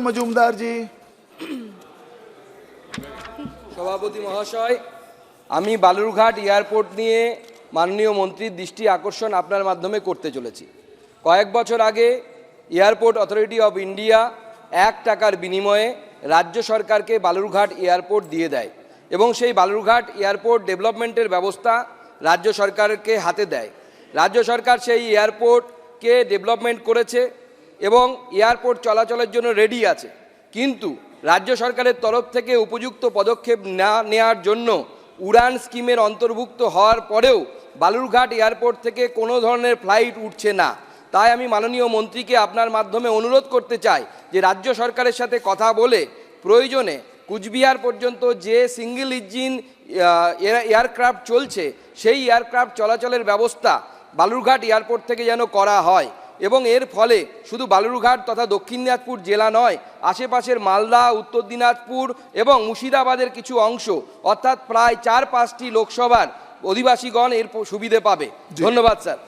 মজুমদার জি। সভাপতি মহাশয়, আমি বালুরঘাট এয়ারপোর্ট নিয়ে মাননীয় মন্ত্রীর দৃষ্টি আকর্ষণ আপনার মাধ্যমে করতে চলেছি। কয়েক বছর আগে এয়ারপোর্ট অথরিটি অফ ইন্ডিয়া এক টাকার বিনিময়ে রাজ্য সরকারকে বালুরঘাট এয়ারপোর্ট দিয়ে দেয় এবং সেই বালুরঘাট এয়ারপোর্ট ডেভেলপমেন্টের ব্যবস্থা রাজ্য সরকারকে হাতে দেয়। রাজ্য সরকার সেই এয়ারপোর্টকে ডেভেলপমেন্ট করেছে এবং এয়ারপোর্ট চলাচলের জন্য রেডি আছে। কিন্তু রাজ্য সরকারের তরফ থেকে উপযুক্ত পদক্ষেপ না নেওয়ার জন্য উড়ান স্কিমের অন্তর্ভুক্ত হওয়ার পরেও বালুরঘাট এয়ারপোর্ট থেকে কোনো ধরনের ফ্লাইট উঠছে না। তাই আমি মাননীয় মন্ত্রীকে আপনার মাধ্যমে অনুরোধ করতে চাই যে রাজ্য সরকারের সাথে কথা বলে প্রয়োজনে কুচবিহার পর্যন্ত যে সিঙ্গেল ইঞ্জিন এয়ারক্রাফট চলছে, সেই এয়ারক্রাফট চলাচলের ব্যবস্থা বালুরঘাট এয়ারপোর্ট থেকে যেন করা হয়। এবং এর ফলে শুধু বালুরঘাট তথা দক্ষিণ দিনাজপুর জেলা নয় আশেপাশের মালদা উত্তর দিনাজপুর এবং মুর্শিদাবাদের কিছু অংশ অর্থাৎ প্রায় চার পাঁচটি লোকসভার অধিবাসীগণ এর সুবিধে পাবে। ধন্যবাদ স্যার।